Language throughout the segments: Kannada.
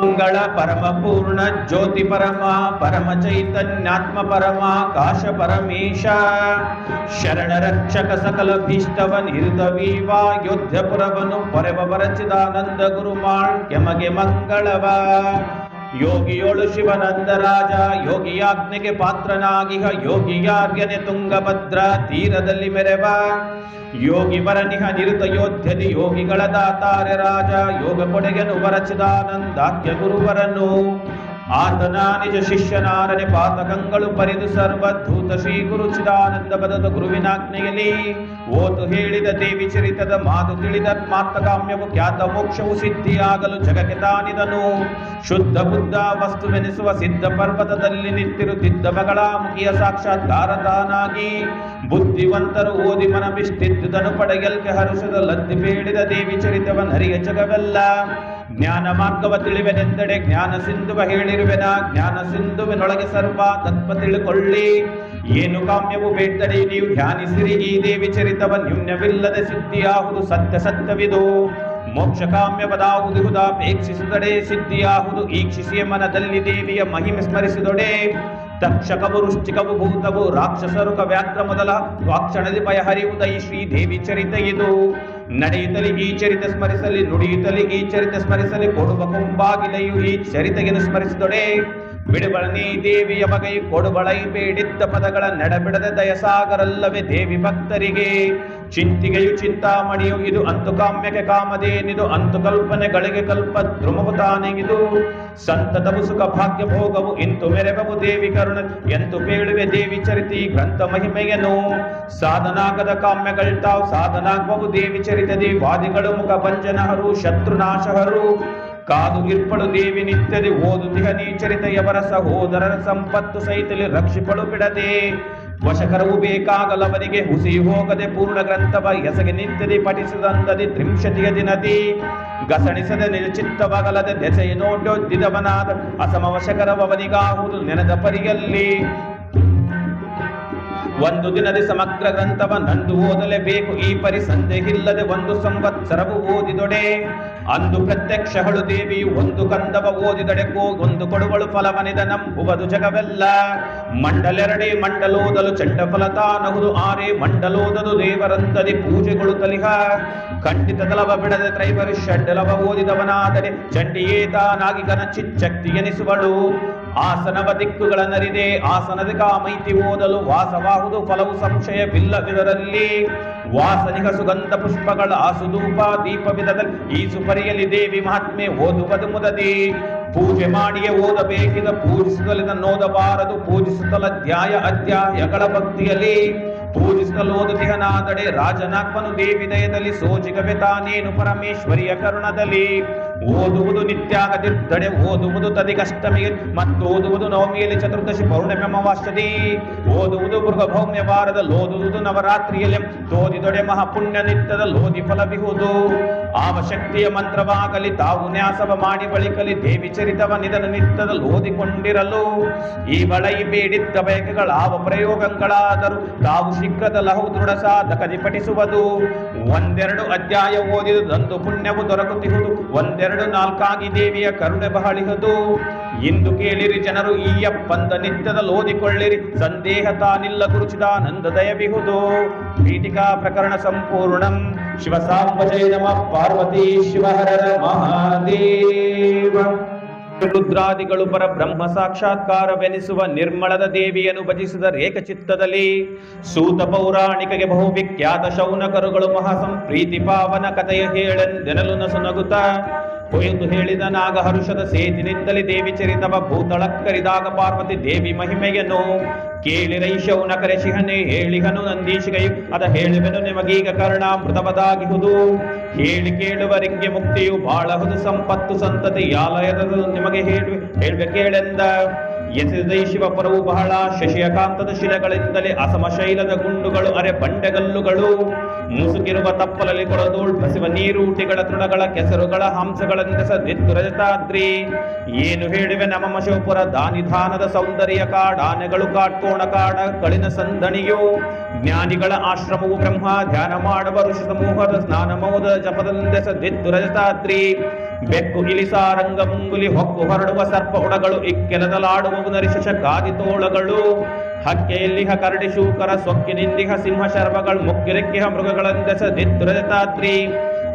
ಮಂಗಳ ಪರಮ ಪೂರ್ಣ, ಜ್ಯೋತಿ ಪರಮ ಪರಮ ಚೈತನ್ಯಾತ್ಮ ಪರಮ, ಕಾಶ ಪರಮೇಶ. ಶರಣ ರಕ್ಷಕ ಸಕಲ ಭೀಷ್ಟವ ನಿರುತವೀವ ಯೋಧ್ಯ ಪುರವನು, ಪೊರೆವ ಪರಚಿದಾನಂದ ಗುರುಮಾಳ್ ಕೆಮಗೆ ಮಂಗಳವ. ಯೋಗಿಯೋಳು ಶಿವನಂದರಾಜ, ಯೋಗಿಯಾಜ್ಞೆಗೆ ಪಾತ್ರನಾಗಿಹ, ಯೋಗಿಯಾರ್ಯನೆ ತುಂಗಭದ್ರ ತೀರದಲ್ಲಿ ಮೆರೆವ. ಯೋಗಿ ವರನಿಹ ನಿರುತ ಯೋಧ್ಯದಿ ಯೋಗಿಗಳ ದಾತಾರೆ ರಾಜ, ಯೋಗ ಕೊಡೆಗೆನು ವರಚಿದಾನಂದಾಖ್ಯ ಗುರುವರನು. ಆತನ ನಿಜ ಶಿಷ್ಯನಾರನೆ ಪಾತಕಂಗಳು ಪರಿದು ಸರ್ವಧೂತ ಶ್ರೀ ಗುರು ಚಿದಾನಂದ ಪದದ ಗುರುವಿನಾಜ್ಞೆಯಲ್ಲಿ ಓತು ಹೇಳಿದ ದೇವಿ ಚರಿತದ, ಮಾತು ತಿಳಿದ ಮಾತಕಾಮ್ಯವು ಖ್ಯಾತ ಮೋಕ್ಷವು ಸಿದ್ಧಿಯಾಗಲು ಜಗಕ್ಕೆ ತಾನಿದನು. ಶುದ್ಧ ಬುದ್ಧ ವಸ್ತುವೆನಿಸುವ ಸಿದ್ಧ ಪರ್ವತದಲ್ಲಿ ನಿಂತಿರುತ್ತಿದ್ದ ಮಗಳ ಮುಖಿಯ ಸಾಕ್ಷಾತ್ಕಾರ ತಾನಾಗಿ ಬುದ್ಧಿವಂತರು ಓದಿ ಮನಬಿಷ್ಟಿದ್ದುದನು ಪಡೆಯಲ್ಕೆ ಹರುಷದ ಲದ್ದಿ ಬೇಡಿದ ದೇವಿ ಚರಿತವನ್ನರಿಯ ಜಗವೆಲ್ಲ. ಜ್ಞಾನ ಮಾರ್ಗವ ತಿಳಿವೆನೆಂದೆಡೆ ಜ್ಞಾನ ಸಿಂಧುವ ಹೇಳಿರುವೆನ, ಜ್ಞಾನ ಸಿಂಧುವಿನೊಳಗೆ ಸರ್ವ ತತ್ವ ತಿಳುಕೊಳ್ಳಿ. ಏನು ಕಾಮ್ಯವು ಬೇಡ್ತಡೆ ನೀವು ಧ್ಯಾನಿಸಿರಿ ಈ ದೇವಿ ಚರಿತವ ನ್ಯೂನ್ಯವಿಲ್ಲದೆ ಸಿದ್ಧಿಯಾಹುದು ಸತ್ಯ ಸತ್ಯವಿದು. ಮೋಕ್ಷ ಕಾಮ್ಯವದಾಹುದುಹುದಾಪೇಕ್ಷಿಸಿದಡೆ ಸಿದ್ಧಿಯಾಹುದು, ಈಕ್ಷಿಸಿಯ ಮನದಲ್ಲಿ ದೇವಿಯ ಮಹಿಮೆ ಸ್ಮರಿಸಿದೊಡೆ. ತಕ್ಷಕವು ವೃಷ್ಟಿಕವು ಭೂತವು ರಾಕ್ಷಸರು ಕವ್ಯಾತ್ರ ಮೊದಲ ವಾಕ್ಷಣದಿ ಭಯ ಹರಿಯುವುದ ಈ ಶ್ರೀ ದೇವಿ ಚರಿತ ಇದು. ನಡೆಯುತ್ತಲಿ ಈ ಚರಿತ ಸ್ಮರಿಸಲಿ, ನುಡಿಯುತ್ತಲಿ ಈ ಚರಿತ ಸ್ಮರಿಸಲಿ, ಕೊಡುವ ಕುಂಬಾಗಿಲೆಯು ಈ ಚರಿತೆಯನ್ನು ಸ್ಮರಿಸಿದೊಡೆ. ಬಿಡುಬಳನಿ ದೇವಿಯ ಬಗೈ ಕೊಡುಬಳೈ ಬೇಡಿದ್ದ ಪದಗಳ ನಡಬಿಡದೆ ದಯಸಾಗರಲ್ಲವೇ ದೇವಿ ಭಕ್ತರಿಗೆ. ಚಿಂತಿಗೆಯು ಚಿಂತಾಮಣಿಯು ಇದು ಅಂತು ಕಾಮ್ಯಕ್ಕೆ ಕಾಮದೇನಿದು ಅಂತು ಕಲ್ಪನೆಗಳಿಗೆ ಕಲ್ಪ ಧ್ರುಮವು ತಾನೆಗಿದು ಸಂತತವು ಸುಖ ಭಾಗ್ಯ ಭೋಗವು ಇಂತು ದೇವಿ ಕರುಣ, ಎಂತು ಬೇಳುವೆ ದೇವಿ ಚರಿತಿ ಗ್ರಂಥ ಮಹಿಮೆಯನು. ಸಾಧನಾಗದ ಕಾಮ್ಯಗಳು ತಾವು ದೇವಿ ಚರಿತದಿ, ವಾದಿಗಳು ಮುಖ ಭಂಜನಹರು, ಶತ್ರುನಾಶಹರು. ಕಾದು ಇರ್ಪಳು ದೇವಿ ನಿತ್ಯದಿ ನೀಚರಿತ ಎವರ ಸಹೋದರರ ಸಂಪತ್ತು ಸಹಿತಲಿ ರಕ್ಷಿಪಳು ಬಿಡದೆ. ವಶಕರವು ಬೇಕಾಗಲವನಿಗೆ ಹುಸಿ ಹೋಗದೆ ಪೂರ್ಣ ಗ್ರಂಥವ ಎಸಗೆ ನಿಂತದೆ ಪಠಿಸಿದಂದದಿ ತ್ರಿಂಶತಿಯ ದಿನದಿ. ಗಸಣಿಸದೆ ನಿಜ ಚಿತ್ತವಾಗಲದೆ ದೆಸೆಯ ನೋಡೊದ್ದಿದವನಾದ ಅಸಮವಶಕರವನಿಗಾಹುದು ನೆನದ ಪರಿಯಲ್ಲಿ. ಒಂದು ದಿನದಿ ಸಮಗ್ರ ಗ್ರಂಥವ ನಂದು ಓದಲೇಬೇಕು, ಈ ಪರಿ ಸಂದೇಹಿಲ್ಲದೆ ಒಂದು ಸಂವತ್ಸರವು ಓದಿದೊಡೆ. ಅಂದು ಪ್ರತ್ಯಕ್ಷಗಳು ದೇವಿ ಒಂದು ಕಂದವ ಓದಿದಡೆಕೋ ಒಂದು ಕೊಡುವಳು ಫಲವನಿದ ನಂಬುವುದು ಜಗವೆಲ್ಲ. ಮಂಡಲೆರಡೆ ಮಂಡಲೋದಲು ಚಂಡ ಫಲತಾನಹುದು ಆರೆ ಮಂಡಲೋದಲು ದೇವರಂತದಿ ಪೂಜೆಗಳು ತಲಿಹ. ಖಂಡಿತ ತಲವ ಬಿಡದೆ ತ್ರೈವರು ಷಡ್ಡಲವ ಓದಿದವನಾದರೆ ಚಂಡಿಯೇ ತಾನಾಗಿ ಕನ ಚಿಚ್ಚಕ್ತಿ ಎನಿಸುವಳು. ಆಸನವ ದಿಕ್ಕುಗಳ ನರಿದೆ ಆಸನದ ಕಾಮೈತಿ ಓದಲು ವಾಸವಾಹುದು ಫಲವು ಸಂಶಯವಿಲ್ಲವಿದರಲ್ಲಿ ವಾಸನಿಗ ಸುಗಂಧ ಪುಷ್ಪಗಳ ಸುಧೂಪ ದೀಪ ವಿಧದಲ್ಲಿ ಈ ಸುಪರಿಯಲ್ಲಿ ದೇವಿ ಮಹಾತ್ಮೆ ಓದುವುದು ಮುದದಿ. ಪೂಜೆ ಮಾಡಿಯೇ ಓದಬೇಕಿದ ಪೂಜಿಸಲಿದನ್ನೋದಬಾರದು ಪೂಜಿಸುತ್ತಲ ಧ್ಯಾಯ ಅಧ್ಯಾಯಗಳ ಭಕ್ತಿಯಲ್ಲಿ. ಪೂಜಿಸಲು ಓದುತಿಹನಾದಡೆ ರಾಜನಾತ್ಮನು ದೇವಿ ದಯದಲ್ಲಿ ಸೋಜಿಗವೆ ತಾನೇನು ಪರಮೇಶ್ವರಿಯ ಕರುಣದಲ್ಲಿ. ಓದುವುದು ನಿತ್ಯಾಗದಿದ್ದಡೆ ಓದುವುದು ತದಿಗಷ್ಟಮಿ. ಮತ್ತು ಓದುವುದು ನವಮಿಯಲ್ಲಿ ಚತುರ್ದಶಿ ಪೌರ್ಣಮಿ ಅಮಾವಾಸ್ಯದಿ. ಓದುವುದು ಮೃಗಭೌಮ್ಯ ವಾರದಲ್ಲಿ ಓದುವುದು ನವರಾತ್ರಿಯಲ್ಲಿ. ತೋದಿದೊಡೆ ಮಹಾಪುಣ್ಯ ನಿತ್ಯದ ಲೋದಿ ಫಲವಿಹುದು. ಆವಶಕ್ತಿಯ ಮಂತ್ರವಾಗಲಿ, ತಾವು ನ್ಯಾಸವ ಮಾಡಿ ಬಳಿಕಲಿ, ದೇವಿ ಚರಿತವ ನಿಧನ ನಿತ್ಯದ ಓದಿಕೊಂಡಿರಲು ಈ ಬಳೈ ಬೇಡಿದ್ದ ಬಯಕೆಗಳ ಆವ ಪ್ರಯೋಗಗಳಾದರೂ ತಾವು ಶೀಘ್ರದ ಲಹು ದೃಢ ಸಾಧಕದಿ ಪಠಿಸುವುದು ಒಂದೆರಡು ಅಧ್ಯಾಯ ಓದಿದುದಂದು ಪುಣ್ಯವು ದೊರಕುತ್ತಿಹುದು, ಒಂದೆರಡು ನಾಲ್ಕಾಗಿ ದೇವಿಯ ಕರುಣೆ ಬಹಳಿಹುದು. ಇಂದು ಕೇಳಿರಿ ಜನರು ಈಯ ನಿತ್ಯದ ಓದಿಕೊಳ್ಳಿರಿ ಸಂದೇಹ ತಾನಿಲ್ಲ ಗುರುಚಿದಾನಂದ ದಯವಿಹುದು. ಪೀಠಿಕಾ ಪ್ರಕರಣ ಸಂಪೂರ್ಣಂ. ಶಿವ ಸಾಂಬಜಯ ನಮಃ, ಪಾರ್ವತಿ ಶಿವಹರ ಮಹಾದೇವ. ರುದ್ರಾದಿಗಳು ಪರ ಬ್ರಹ್ಮ ಸಾಕ್ಷಾತ್ಕಾರವೆನಿಸುವ ನಿರ್ಮಳದ ದೇವಿಯನ್ನು ಭಜಿಸಿದ ರೇಖಚಿತ್ತದಲ್ಲಿ ಸೂತ ಪೌರಾಣಿಕಗೆ ಬಹುವಿಖ್ಯಾತ ಶೌನಕರುಗಳು ಮಹಾಸಂ ಪ್ರೀತಿ ಪಾವನ ಕಥೆಯ ಹೇಳೆಂದೆನಲು ನಸುನಗುತ್ತ ಕೊಯ್ದು ಹೇಳಿದ ನಾಗಹರುಷದ ಸೇತಿನಿಂದಲೇ ದೇವಿ ಚರಿತವ ಭೂತಳಕ್ಕರಿದಾಗ ಪಾರ್ವತಿ ದೇವಿ ಮಹಿಮೆಯನ್ನು ಕೇಳಿರೈ ಶೌನಕರೆ ಶಿಹನೆ ಹೇಳಿಹನು ನಂದೀಶಿಗೈ. ಅದ ಹೇಳುವೆನು ನಿಮಗೀಗ ಕರ್ಣಾಮೃತವದಾಗಿಹುದು. ಹೇಳಿ ಕೇಳುವರಿಗೆ ಮುಕ್ತಿಯು ಬಾಳಹುದು ಸಂಪತ್ತು ಸಂತತಿ ಯಾಲಯದ ನಿಮಗೆ ಹೇಳುವೆ. ಹೇಳ್ಬೇಕೇಳೆಂದ ಕೇಳೆಂದ. ಎಸೆದೈ ಶಿವಪುರವು ಬಹಳ ಶಶಿಯಕಾಂತದ ಶಿಲೆಗಳಿಂದಲೇ ಅಸಮ ಶೈಲದ ಗುಂಡುಗಳು, ಅರೆ ಬಂಡೆಗಲ್ಲುಗಳು. ಮುಸುಕಿರುವ ತಪ್ಪಲಲ್ಲಿ ಕೊಡದು ಬಸಿವ ನೀರೂಟಿಗಳ ತೃಣಗಳ ಕೆಸರುಗಳ ಹಂಸಗಳಂದೆಸ ದಿತ್ತು ರಜತಾದ್ರಿ ಏನು ಹೇಳುವೆ ನಮ್ಮ ಶಿವಪುರ ದಾನಿಧಾನದ ಸೌಂದರ್ಯ ಕಾಡ, ಆನೆಗಳು ಕಾಟ್ಕೋಣ ಕಾಡ, ಕಳಿನ ಸಂದಣಿಯು. ಜ್ಞಾನಿಗಳ ಆಶ್ರಮವು ಬ್ರಹ್ಮ, ಧ್ಯಾನ ಮಾಡುವ ಋಷಿ ಸಮೂಹದ ಸ್ನಾನ ಮೌದ, ಜಪದಂದೆ ಸದ್ದಿತ್ತು ರಜತಾದ್ರಿ ಬೆಕ್ಕು ಇಲಿಸಾರಂಗ ಮುಂಗುಲಿ, ಹೊಕ್ಕು ಹೊರಡುವ ಸರ್ಪ ಉಡಗಳು ಇಕ್ಕೆಲದಲಾಡುವ ನರಿಶಶ ಕಾದಿ ತೋಳಗಳು. ಹಕ್ಕೆಯಲ್ಲಿಹ ಕರಡಿ ಶೂಕರ ಸೊಕ್ಕಿನಿಂದಿಹ ಸಿಂಹ ಶರ್ಮಗಳು ಮುಕ್ಕಿರೆಕ್ಕಿಹ ಮೃಗಗಳಂದೆ ಸದ್ದಿತ್ತು ರಜತಾತ್ರಿ.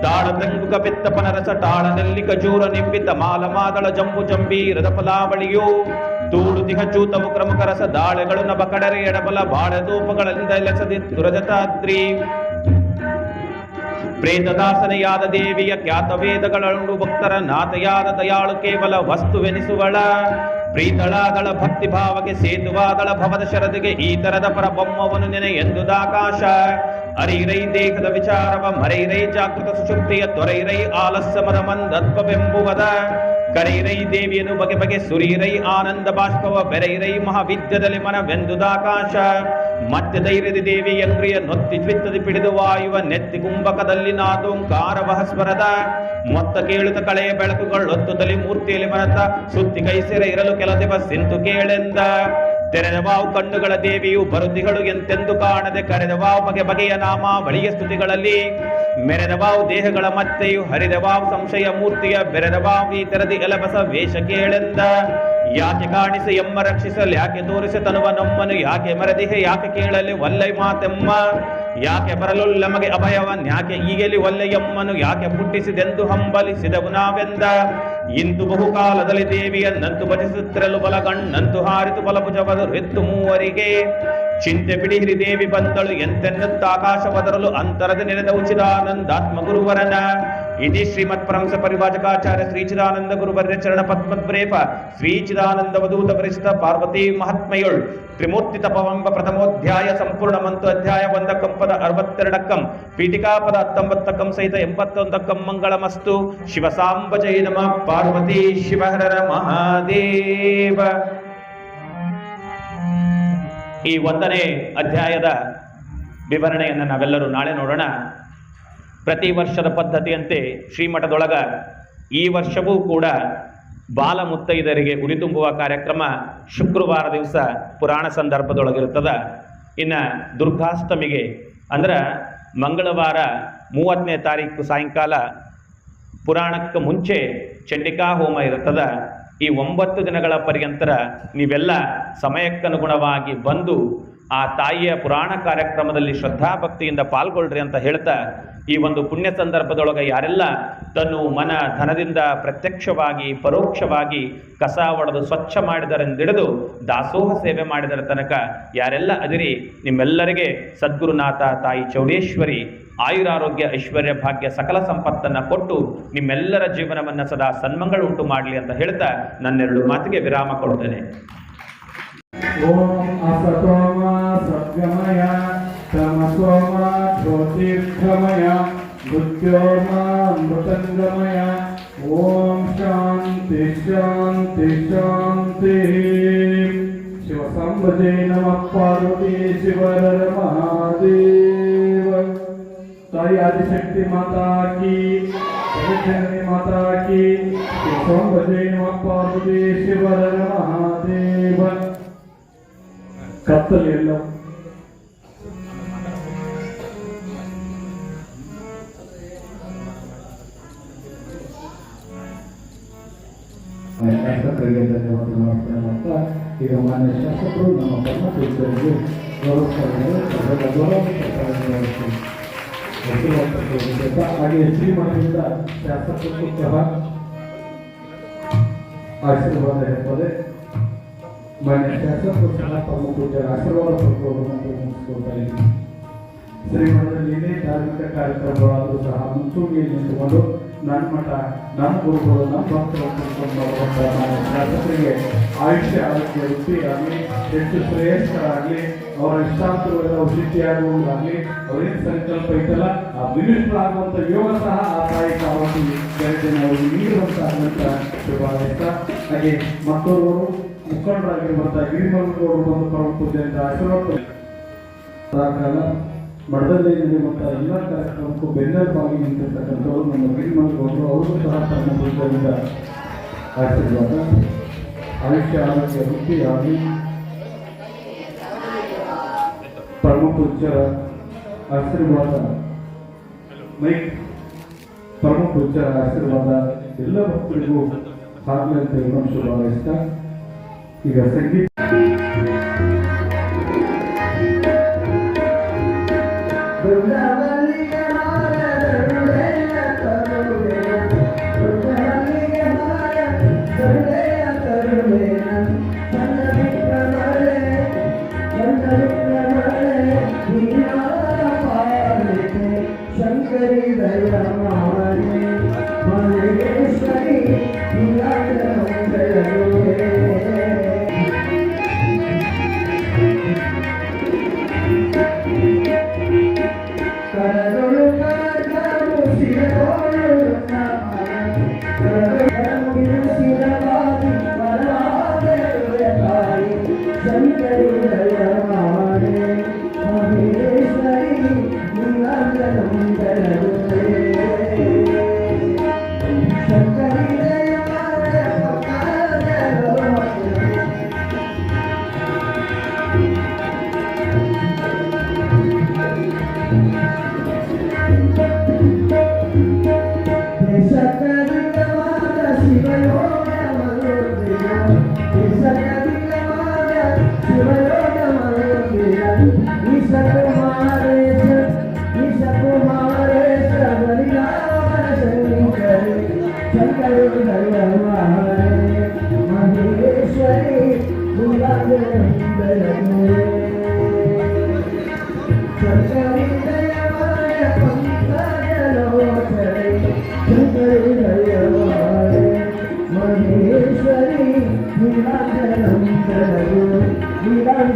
ತಾಳ ತಂಗುಕ ಪಿತ್ತಪನರಸ ಪನರಸ ಟಾಳ ನೆಲ್ಲಿ ಖಜೂರ ನಿಂಬಿತ ಮಾಲ ಮಾದಳ ಜಂಬು ಜಂಬೀರದ ಫಲಾವಳಿಯು. ತೂಳು ದಿಹ ಕ್ರಮ ಕ್ರಮಕರಸ ದಾಳೆಗಳು ನಬ ಕಡರೆ, ಎಡಬಲ, ಬಾಳ ಧೂಪಗಳಿಂದ ದುರಜತಾತ್ರಿ ಪ್ರೇತದಾಸನ ಪ್ರೇತದಾಸನೆಯಾದ ದೇವಿಯ ಖ್ಯಾತ ವೇದಗಳಂಡು ಭಕ್ತರ ನಾಥಯಾದ ದಯಾಳು ಕೇವಲ ವಸ್ತುವೆನಿಸುವಳ. ಪ್ರೀತಳಾದಳ ಭಕ್ತಿ ಭಾವಕ್ಕೆ ಸೇತುವಾದಳ ಭವದ ಶರದಿಗೆ ಈ ತರದ ಪರಬೊಮ್ಮವನು ನೆನೆ ಎಂದುದಾಕಾಶ. ಅರಿರೈ ದೇಹದ ವಿಚಾರವ, ಮರೈರೈ ಜಾಗೃತ ಸುಶುದ್ಧಿಯ ತೊರೈರೈ ಆಲಸ್ಯಮದ ಮಂದತ್ವವೆಂಬುವದ ಕರೈರೈ ದೇವಿಯನು ಬಗೆ ಬಗೆ ಸುರೀರೈ ಆನಂದ ಬಾಷ್ಪವ, ಬೆರೈರೈ ಮಹಾವಿದ್ಯದಲ್ಲಿ ಮನವೆಂದುದಾಕಾಶ. ಮತ್ತೆ ಧೈರ್ಯದ ದೇವಿ ಎಂಗ್ರಿಯ ನೊತ್ತಿ ಚಿತ್ತದಿ ಪಿಡಿದು ವಾಯುವ ನೆತ್ತಿ ಕುಂಭಕದಲ್ಲಿ ನಾದೋಂಕಾರ ಸ್ವರದ ಮೊತ್ತ ಕೇಳುತ್ತ ಕಳೆಯ ತಲೆ ಮೂರ್ತಿಯಲ್ಲಿ ಮನತ ಸುತ್ತಿ ಕೈ ಸೆರೆ ಇರಲು ಕೆಲ ದಿವಸ ಸಿಂತು ಕೇಳೆಂದ. ತೆರೆದ ವಾವು ಕಣ್ಣುಗಳ ದೇವಿಯು ಬರುತಿಗಳು ಎಂತೆಂದು ಕಾಣದೆ ಕರೆದ ವಾವು ಬಗೆ ಬಗೆಯ ನಾಮ ಬಳಿಯ ಸ್ತುತಿಗಳಲ್ಲಿ. ಮೆರೆದ ವಾವು ದೇಹಗಳ ಮತ್ತೆಯು ಹರಿದವಾವು ಸಂಶಯ ಮೂರ್ತಿಯ ಬೆರೆದ ವಾವು ಈ ತೆರದಿ ಎಲಬಸ ವೇಷ ಕೇಳೆಂದ. ಯಾಕೆ ಕಾಣಿಸಿ ಎಮ್ಮ ರಕ್ಷಿಸಲು? ಯಾಕೆ ತೋರಿಸಿ ತನುವ ನಮ್ಮನು ಯಾಕೆ ಮರದಿಹೆ? ಯಾಕೆ ಕೇಳಲಿ ಒಲ್ಲೈ ಮಾತೆಮ್ಮ? ಯಾಕೆ ಬರಲು ನಮಗೆ ಅಭಯವನ್? ಯಾಕೆ ಈಗಲಿ ಒಲ್ಲೆಯಮ್ಮನು ಯಾಕೆ ಪುಟ್ಟಿಸಿದೆಂದು ಹಂಬಲಿಸಿದವು ನಾವೆಂದ? ಇಂದು ಬಹುಕಾಲದಲ್ಲಿ ದೇವಿಯನ್ನಂತು ಭಜಿಸುತ್ತಿರಲು ಬಲಗಣ್ಣಂತು ಹಾರಿತು ಬಲಭುಜವದು ಎತ್ತು ಮೂವರಿಗೆ. ಚಿಂತೆ ಬಿಡಿಹಿರಿ ದೇವಿ ಬಂದಳು ಎಂತೆನ್ನುತ್ತ ಆಕಾಶ ಬದರಲು ಅಂತರದ ನೆನೆದ ಉಚಿದಾನಂದಾತ್ಮ ಗುರುವರನ. ಪರಿವಾಚಕಾಚಾರ್ಯ ಶ್ರೀ ಚಿದಾನಂದ ಗುರುವರ್ಯ ಚರಣ ಶ್ರೀ ಚಿದಾನಂದ ವಧೂತ ಪರಿಚಿತ ಪಾರ್ವತಿ ಮಹಾತ್ಮೆಯುಳ್ ತ್ರಿಮೂರ್ತಿ ತಪವಂಬ ಪ್ರಥಮೋಧ್ಯಾಯ ಸಂಪೂರ್ಣ ಮಂತು ಅಧ್ಯಾಯ ಒಂದಕ್ಕಂ ಪದ ಅರವತ್ತೆರಡಕ್ಕಂ ಪೀಠಿಕಾಪದ ಹತ್ತೊಂಬತ್ತಕ್ಕಂ ಸಹಿತ ಎಂಬತ್ತೊಂದಕ್ಕಂ ಮಂಗಳಮಸ್ತು। ಶಿವಸಾಂಬ ಜೈ ನಮಃ। ಪಾರ್ವತಿ ಶಿವಹರರ ಮಹಾದೇವ। ಈ ಒಂದನೇ ಅಧ್ಯಾಯದ ವಿವರಣೆಯನ್ನು ನಾವೆಲ್ಲರೂ ನಾಳೆ ನೋಡೋಣ. ಪ್ರತಿ ವರ್ಷದ ಪದ್ಧತಿಯಂತೆ ಶ್ರೀಮಠದೊಳಗ ಈ ವರ್ಷವೂ ಕೂಡ ಬಾಲ ಮುತ್ತೈದರಿಗೆ ಕಾರ್ಯಕ್ರಮ ಶುಕ್ರವಾರ ದಿವಸ ಪುರಾಣ ಸಂದರ್ಭದೊಳಗಿರುತ್ತದೆ. ಇನ್ನು ದುರ್ಗಾಷ್ಟಮಿಗೆ ಅಂದ್ರೆ ಮಂಗಳವಾರ ಮೂವತ್ತನೇ ತಾರೀಕು ಸಾಯಂಕಾಲ ಪುರಾಣಕ್ಕೆ ಮುಂಚೆ ಚಂಡಿಕಾ ಹೋಮ ಇರುತ್ತದ. ಈ ಒಂಬತ್ತು ದಿನಗಳ ಪರ್ಯಂತರ ನೀವೆಲ್ಲ ಸಮಯಕ್ಕನುಗುಣವಾಗಿ ಬಂದು ಆ ತಾಯಿಯ ಪುರಾಣ ಕಾರ್ಯಕ್ರಮದಲ್ಲಿ ಶ್ರದ್ಧಾಭಕ್ತಿಯಿಂದ ಪಾಲ್ಗೊಳ್ಳ್ರಿ ಅಂತ ಹೇಳ್ತಾ ಈ ಒಂದು ಪುಣ್ಯ ಸಂದರ್ಭದೊಳಗೆ ಯಾರೆಲ್ಲ ತನ್ನು ಮನ ಧನದಿಂದ ಪ್ರತ್ಯಕ್ಷವಾಗಿ, ಪರೋಕ್ಷವಾಗಿ ಕಸ ಒಡೆದು ಸ್ವಚ್ಛ ಮಾಡಿದರೆಂದಿಡಿದು ದಾಸೋಹ ಸೇವೆ ಮಾಡಿದರ ತನಕ ಯಾರೆಲ್ಲ ಅದಿರಿ, ನಿಮ್ಮೆಲ್ಲರಿಗೆ ಸದ್ಗುರುನಾಥ ತಾಯಿ ಚೌಡೇಶ್ವರಿ ಆಯುರಾರೋಗ್ಯ ಐಶ್ವರ್ಯ ಭಾಗ್ಯ ಸಕಲ ಸಂಪತ್ತನ್ನು ಕೊಟ್ಟು ನಿಮ್ಮೆಲ್ಲರ ಜೀವನವನ್ನು ಸದಾ ಸನ್ಮಂಗಳು ಉಂಟು ಮಾಡಲಿ ಅಂತ ಹೇಳ್ತಾ ನನ್ನೆರಡು ಮಾತಿಗೆ ವಿರಾಮ ಕೊಡ್ತೇನೆ. ಜ್ಯೋತಿರ್ಗಮಯ ಮೃತ್ಯೋರ್ಮ ಮೃತಂಗಮಯ ಓಂ ಶಾಂತಿ ಶಾಂತಿ ಶಾಂತಿ ಶಿವಸಂಬಜೆ ನಮಃ ಪಾರ್ವತಿ ಶಿವರರ ಮಹಾದೇವ ತಾಯಿ ಆದಿಶಕ್ತಿ ಮಾತಾ ಕಿ ಜಗಜ್ಜನನಿ ಮಾತಾ ಕಿ ಶಿವಸಂಬಜೆ ನಮಃ ಪಾರ್ವತಿ ಶಿವರರ ಮಹಾದೇವ ಶಾಸಕರಿಗೆ ಧನ್ಯವಾದಗಳು ಮಾಡ್ತೇನೆ ಅಂತ ಈಗ ಮಾನ್ಯ ಶಾಸಕರು ನಮ್ಮ ಹೆಸರುವಾಸಕ್ಕೆ ಹಾಗೆ ಶ್ರೀಮಠದಿಂದ ಶಾಸಕರು ಸಹ ಆಶೀರ್ವಾದ ಇರ್ತದೆ ಮಾನ್ಯ ಶಾಸಕರು ಸಹ ತಮ್ಮ ಪೂಜೆಯ ಆಶೀರ್ವಾದ ಮುಗಿಸ್ಕೊಳ್ತಾರೆ ಶ್ರೀಮಠದಲ್ಲಿ ಏನೇ ಧಾರ್ಮಿಕ ಕಾರ್ಯಕ್ರಮಗಳಾದರೂ ಸಹ ಮುಂಚೂಣಿಯಲ್ಲಿ ನಿಂತುಕೊಂಡು ನನ್ನ ಮಠ ನಮ್ಮ ಗುರುಗಳು ನಮ್ಮ ಭಕ್ತರು ಶಾಸಕರಿಗೆ ಆಯುಷ್ಯ ಆರೋಗ್ಯ ವೃತ್ತಿ ಆಗಲಿ, ಹೆಚ್ಚು ಶ್ರೇಯಸ್ಕರಾಗಲಿ ಅವರ ಇಷ್ಟಾರ್ಥಗಳೆಲ್ಲ ಉಚಿತಿಯಾಗುವುದಾಗಲಿ ಅವರೇನು ಸಂಕಲ್ಪ ಐತಲ್ಲ, ಆ ಮಿನಿಸ್ಟರ್ ಆಗುವಂಥ ಯೋಗ ಸಹ ಆ ತಾಯಿ ಕಾವತಿ ಜನತೆಯನ್ನು ಅವರಿಗೆ ನೀಡುವಂತಹ ಶುಭಾಶಯ. ಹಾಗೆ ಮತ್ತೊಬ್ಬರು ಮುಖಂಡರಾಗಿರುವಂಥ ಗಿರಿಮಲ್ಗೌಡರು ಬಂದು ಪರಮ ಅಂತ ಆಶೀರ್ವಾದ ಮಠದಲ್ಲಿ ನಡೆಯುವಂಥ ಎಲ್ಲ ಕಾರ್ಯಕ್ರಮಕ್ಕೂ ಬೆನ್ನೆಲುಬಾಗಿ ನಿಂತಿರ್ತಕ್ಕಂಥವ್ರು ನಮ್ಮ ಗಿರಿಮಲ್ಗೌಡರು ಅವರು ಸಹ ತಮ್ಮ ಪೂಜೆಯಿಂದ ಆಶೀರ್ವಾದ, ಆಯುಷ್ಯ, ಆರೋಗ್ಯ ವೃತ್ತಿ ಆಗಲಿ ಪರಮ ಪೂಜ್ಯರ ಆಶೀರ್ವಾದ, ಮೈಕ್ ಪರಮ ಪೂಜ್ಯರ ಆಶೀರ್ವಾದ ಎಲ್ಲ ಭಕ್ತರಿಗೂ ಆಗಲಿ ಅಂತ ಶುಭ ಈಗ ಸಂಗೀತ Yeah. it